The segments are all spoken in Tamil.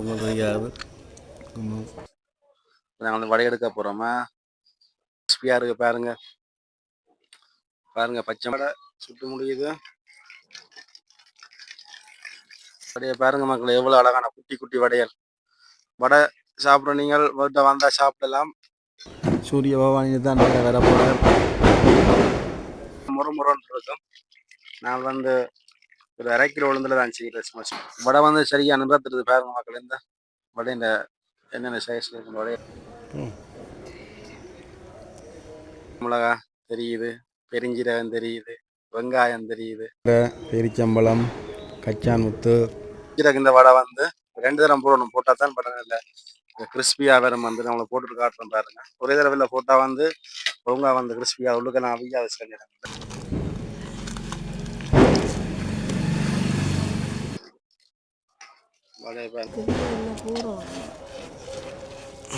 பொங்கல் ரெடி ஆகுது நாங்கள் வந்து வடை எடுக்க போகிறோமா கிறிஸ்பியாக இருக்கு பாருங்க. பாருங்க பச்சை வடை சுட்டு முடியுது. வடையை பாருங்க மக்கள் எவ்வளோ அழகான குட்டி குட்டி வடையல் வடை சாப்பிட்ற நீங்கள் வீட்டை வந்தால் சாப்பிடலாம். சூரிய பகவானி தான் நல்லா வர போகிறார் முறை முறைன்னு இருக்கும். நான் வந்து ஒரு அரை கிலோ உளுந்துல தான் செய்கிறேன் சும்மா சும்மா. வடை வந்து சரியா நிறத்துறது பாருங்க மக்கள் இந்த வடை இந்த என்னென்ன சைஸில் இருக்கும் வடை ம். மிளகா தெரியுது பெருஞ்சீரகம் தெரியுது வெங்காயம் தெரியுது. பெரிச்சம்பழம் கச்சான் முத்து சீரகம் இந்த வடை வந்து ரெண்டு தரம் போடணும் போட்டால் தான் படம் இல்லை கிறிஸ்பியாக வரும் வந்து நம்மளை போட்டு காட்டுறோம் பாருங்க. ஒரே தடவையில் போட்டால் வந்து ஒழுங்கா வந்து கிறிஸ்பியாக உள்ளுக்க நான் அவியா வச்சுக்கிறேன்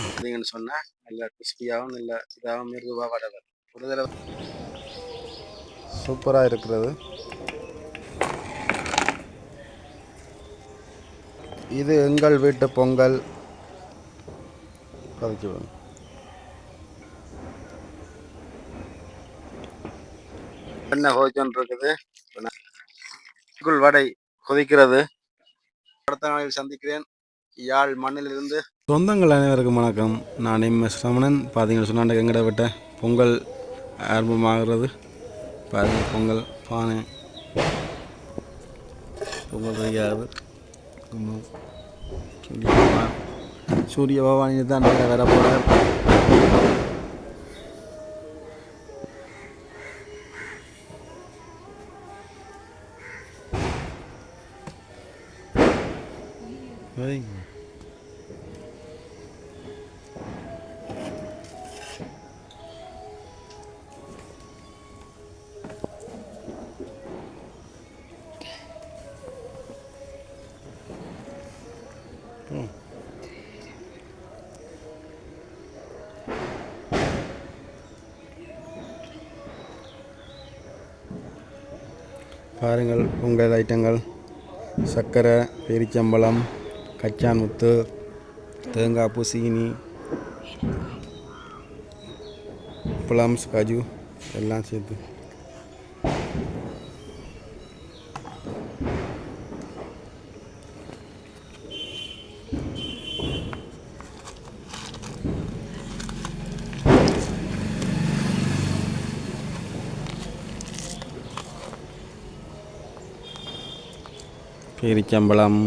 பார்த்தீங்கன்னு சொன்னால் நல்ல கிறிஸ்பியாகவும் நல்ல இதாகவும் மிருதுவாக வடை வரும் ஒரு தடவை. சூப்பராக இருக்கிறது. இது எங்கள் வீட்டு பொங்கல். வாங்க. என்ன ஹோஜன் இருக்குது? வடை கொதிக்கிறது. அடுத்த நாளில் சந்திக்கிறேன். யாழ் மண்ணிலிருந்து சொந்தங்கள் அனைவருக்கும் வணக்கம். நான் எம். எஸ். ரமணன். பார்த்தீங்கன்னா சொன்னாண்ட எங்கட விட்ட பொங்கல் ஆரம்பமாகிறது பாருங்க பொங்கல் பானை. பொங்கல் ரெடி சூரிய பகவானின்னு தான் நல்லா வர போகிறார் வைங்க பாருங்கள் பொங்கல் ஐட்டங்கள். சர்க்கரை பேரிச்சம்பழம் கச்சான் முத்து தேங்காய் பூ சீனி ப்ளம்ஸ் காஜு எல்லாம் சேர்த்து பெரிச்சம்பழம்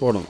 போடும்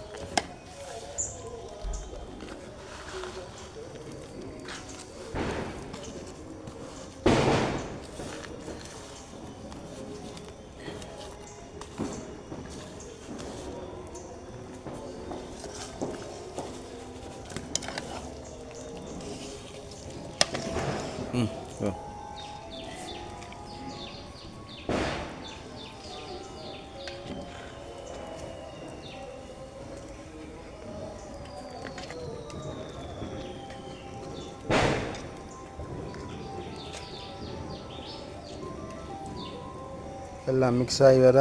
எல்லாம் மிக்ஸ் ஆகி வர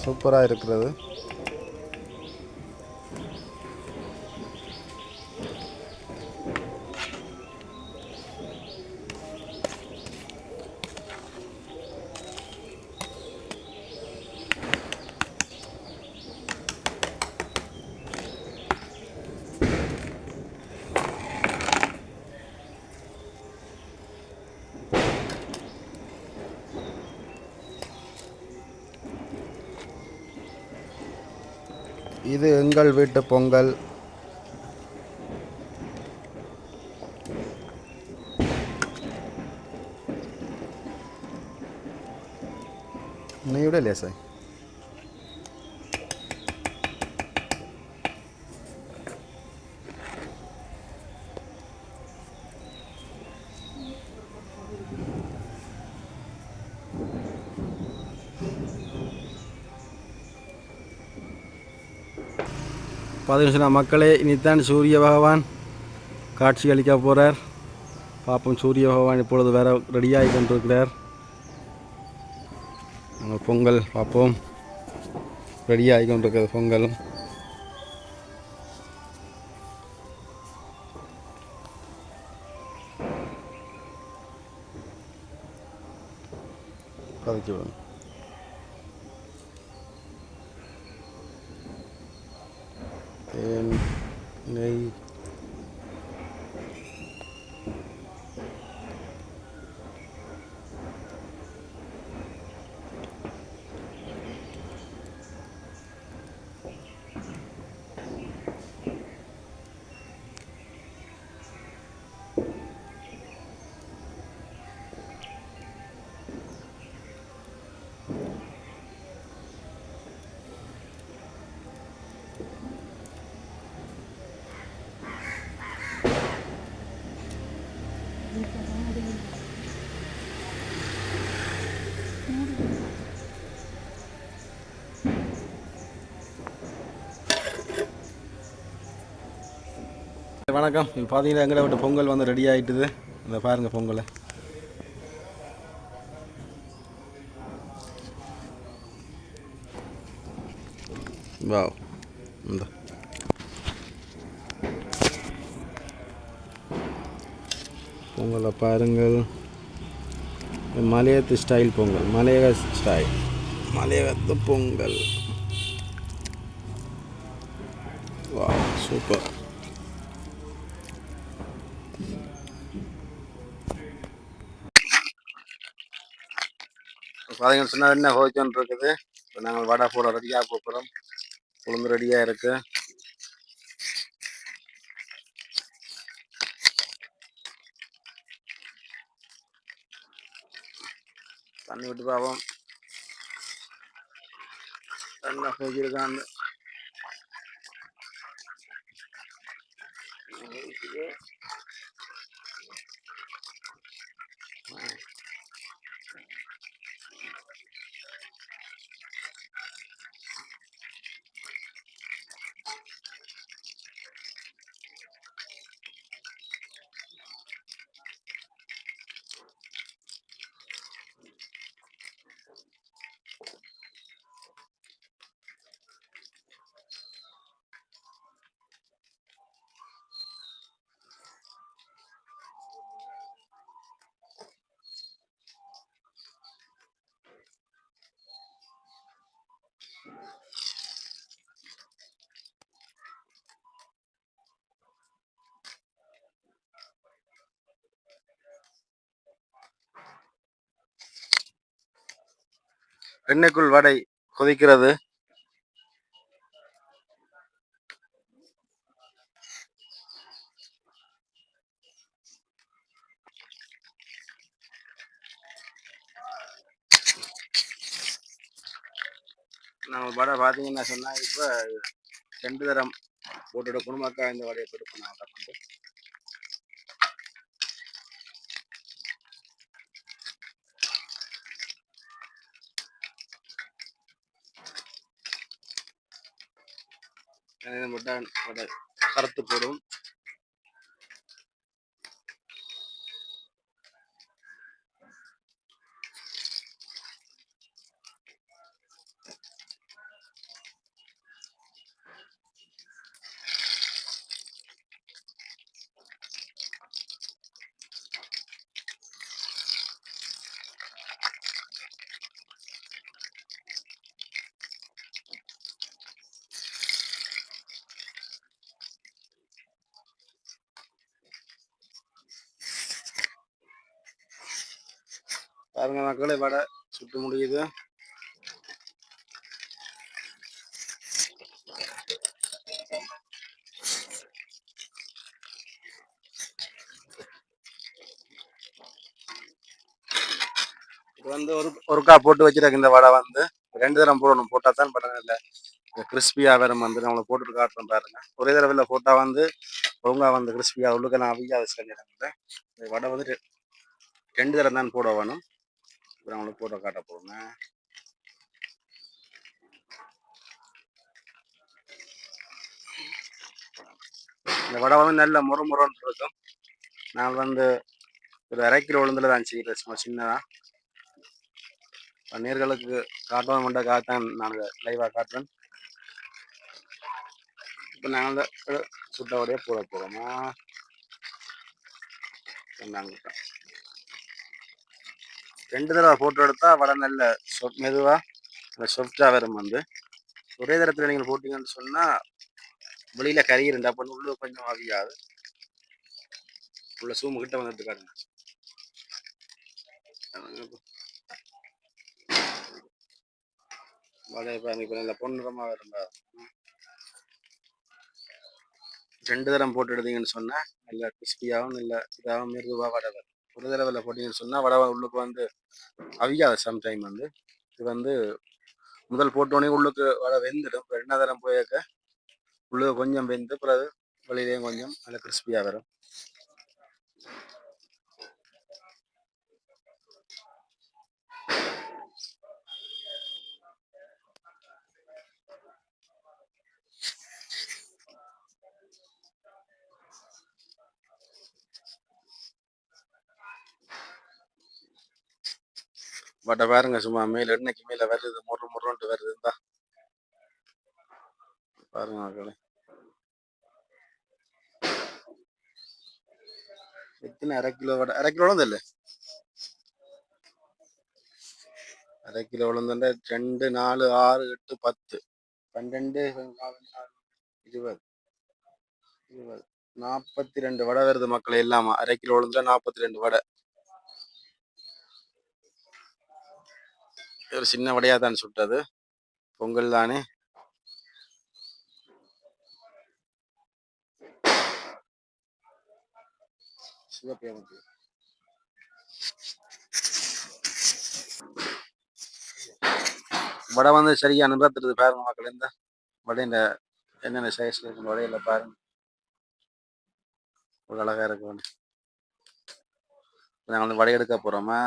சூப்பராக இருக்கிறது. இது எங்கள் வீட்டு பொங்கல். நீ விட லேசாய். பார்த்தீங்கன்னா மக்களே இனித்தான் சூரிய பகவான் காட்சி அளிக்க போகிறார் பார்ப்போம் சூரிய பகவான் இப்பொழுது வேற ரெடியாகி கொண்டிருக்கிறார். நம்ம பொங்கல் பார்ப்போம் ரெடியாகி கொண்டிருக்கிறது பொங்கல். பதுக்கி வணக்கம். இப்போ பார்த்தீங்கன்னா எங்களை விட்டு பொங்கல் வந்து ரெடி ஆகிட்டுது இந்த பாருங்கள் பொங்கலை. வா இந்த. பொங்கலை பாருங்கள். மலையத்து ஸ்டைல் பொங்கல். மலையக ஸ்டைல் மலையகத்து பொங்கல். வா சூப்பர் பார்த்தீங்கன்னு சொன்னால் என்ன ஹோச்சோன் இருக்குது? இப்போ நாங்கள் வடை போட ரெடியாக போகிறோம் உளுந்து ரெடியாக இருக்கு. தண்ணி விட்டு பார்ப்போம் என்ன ஹோஜிருக்கான்னு எண்ணெய்க்குள் வடை கொதிக்கிறது. நம்ம வடை பார்த்தீங்கன்னா சொன்னால் இப்போ ரெண்டு தரம் போட்டுட குடும்பக்கா இந்த வடையை போட்டு நான் வந்து முட்டை வடை கருத்து போடும். பாருங்க மக்களே வடை சுட்டு முடியுது. வந்து ஒரு ஒருக்கா போட்டு வச்சிருக்க இந்த வடை வந்து. ரெண்டு தரம் போடணும் போட்டா தான் படம் இல்லை கிறிஸ்பியாக வேற வந்து நம்மளை போட்டுட்டு காட்டுறேன் பாருங்க. ஒரே தடவையில் போட்டால் வந்து ஒழுங்கா வந்து கிறிஸ்பியாக உள்ளுக்க நான் அவியா வச்சு இந்த வடை வந்து ரெ- ரெண்டு தரம் தான் போட வேணும். இப்போ அவங்களுக்கு போட்டோ காட்ட போகிறேன் இந்த வடை வந்து நல்ல முறு முறுன்னு இருக்கும். நான் வந்து ஒரு அரை கிலோ உளுந்துல தான் செய்கிறேன் சும்மா சின்னதாக நேர்களுக்கு காட்டவும் கொண்ட காத்தான் நாங்கள் லைவாக காட்டுறேன். இப்போ நாங்கள் சுட்டவடையே போட போகிறோமா நாங்கள் ரெண்டு தடவை ஃபோட்டோ எடுத்தால் வடை நல்ல சொப் மெதுவாக நல்ல சொஃப்டாக வரும் வந்து ஒரே தரத்தில் நீங்கள் போட்டீங்கன்னு சொன்னால் வெளியில் கறி இருந்தால் அப்போ உள்ள கொஞ்சம் ஆவியாது. உள்ள சூமு கிட்ட வந்து எடுத்துக்காருங்க வடையை பாருங்க இப்போ நல்ல பொன்னிறமாக இருந்தா ரெண்டு தரம் போட்டு எடுத்தீங்கன்னு சொன்னால் நல்ல கிறிஸ்பியாகவும் நல்ல இதாகவும் மிருதுவாக வடை வரும். ஒரு தடவை போட்டீங்கன்னு சொன்னால் வடை உள்ளுக்கு வந்து அவிக்காது சம்டைம் வந்து. இது வந்து முதல் போட்டோடனே உள்ளுக்கு வடை வெந்துடும். ரெண்டாம் தரம் போயாக்க உள்ளுக்கு கொஞ்சம் வெந்து பிறகு வெளியிலேயும் கொஞ்சம் நல்லா கிறிஸ்பியாக வரும். பட்டை பாருங்க சும்மா மேல இன்னைக்கு மேல வருது? முறு முறுன்ட்டு வருது பாருங்க மக்களே. எத்தனை அரை கிலோ வடை அரை கிலோ இல்லை அரை கிலோ உளுந்துண்டா ரெண்டு நாலு ஆறு எட்டு பத்து. பன்னெண்டு இருபது. இருபது. நாற்பத்தி ரெண்டு வடை வருது மக்களே இல்லாம அரை கிலோ உளுந்துல நாற்பத்தி ரெண்டு வடை. ஒரு சின்ன வடையா தான் சுட்டது. பொங்கல் தானே. சிவப்பேமத்து வடை வந்து சரியா நிறுத்துறது பாருங்க மக்கள் இந்த வடையில என்னென்ன சைஸ்ல இருக்கு வடையில பாருங்க. ஒரு அழகா இருக்கு. நாங்கள் வந்து வடை எடுக்க போறோமா?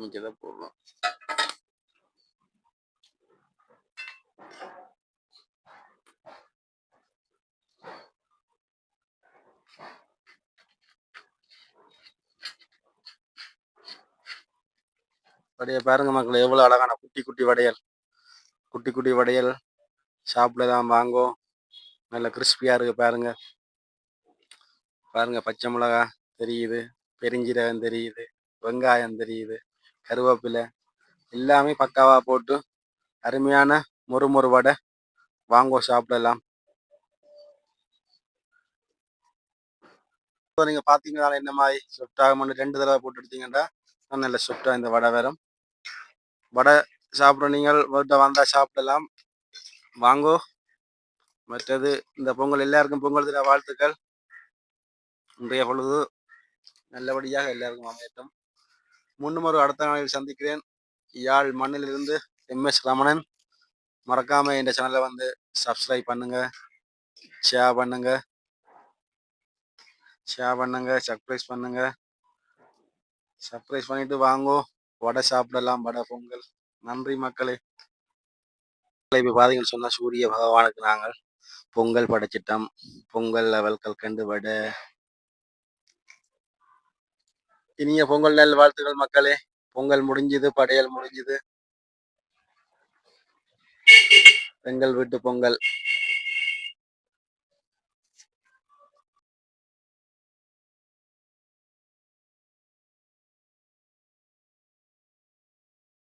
இங்கே போடலாம் வடையை பாருங்க மக்கள் எவ்வளவு அழகான குட்டி குட்டி வடையல். குட்டி குட்டி வடையல். ஷாப்ல தான் வாங்கும் நல்ல கிறிஸ்பியா இருக்கு பாருங்க. பாருங்க பச்சை மிளகா தெரியுது. பெருஞ்சீரகம் தெரியுது. வெங்காயம் தெரியுது. கருவேப்பிலை எல்லாமே பக்காவா போட்டு அருமையான மொறு மொறு வடை வாங்கோ சாப்பிடலாம். எல்லாம் இப்போ நீங்க பாத்தீங்கன்னா என்ன மாதிரி சொஃப்ட் ஆகும் ரெண்டு தடவை போட்டு எடுத்தீங்கன்னா நல்ல சொஃப்டா இந்த வடை வரும். வடை சாப்பிட நீங்கள் வீட்டை வந்தால் சாப்பிடலாம். வாங்கோ. மற்றது இந்த பொங்கல் எல்லாருக்கும் பொங்கல் தின வாழ்த்துக்கள். இன்றைய பொழுது நல்லபடியாக எல்லாருக்கும் அமையட்டும். முன்னும் ஒரு அடுத்த நாளில் சந்திக்கிறேன். யாழ் மண்ணிலிருந்து எம்எஸ் ரமணன். மறக்காம இந்த சேனலை வந்து சப்ஸ்கிரைப் பண்ணுங்க. ஷேர் பண்ணுங்க. ஷேர் பண்ணுங்க. சர்ப்ரைஸ் பண்ணுங்க. சர்ப்ரைஸ் பண்ணிட்டு வாங்கோ. வடை சாப்பிடலாம். வடை பொங்கல். நன்றி மக்களே. இப்போ பார்த்தீங்கன்னு சொன்னா சூரிய பகவானுக்கு நாங்கள் பொங்கல் படைச்சிட்டோம். பொங்கல் லெவல் கண்டு வடை. இனிய பொங்கல் நல் வாழ்த்துக்கள் மக்களே. பொங்கல் முடிஞ்சுது படையல் முடிஞ்சுது. எங்கள் வீட்டு பொங்கல்.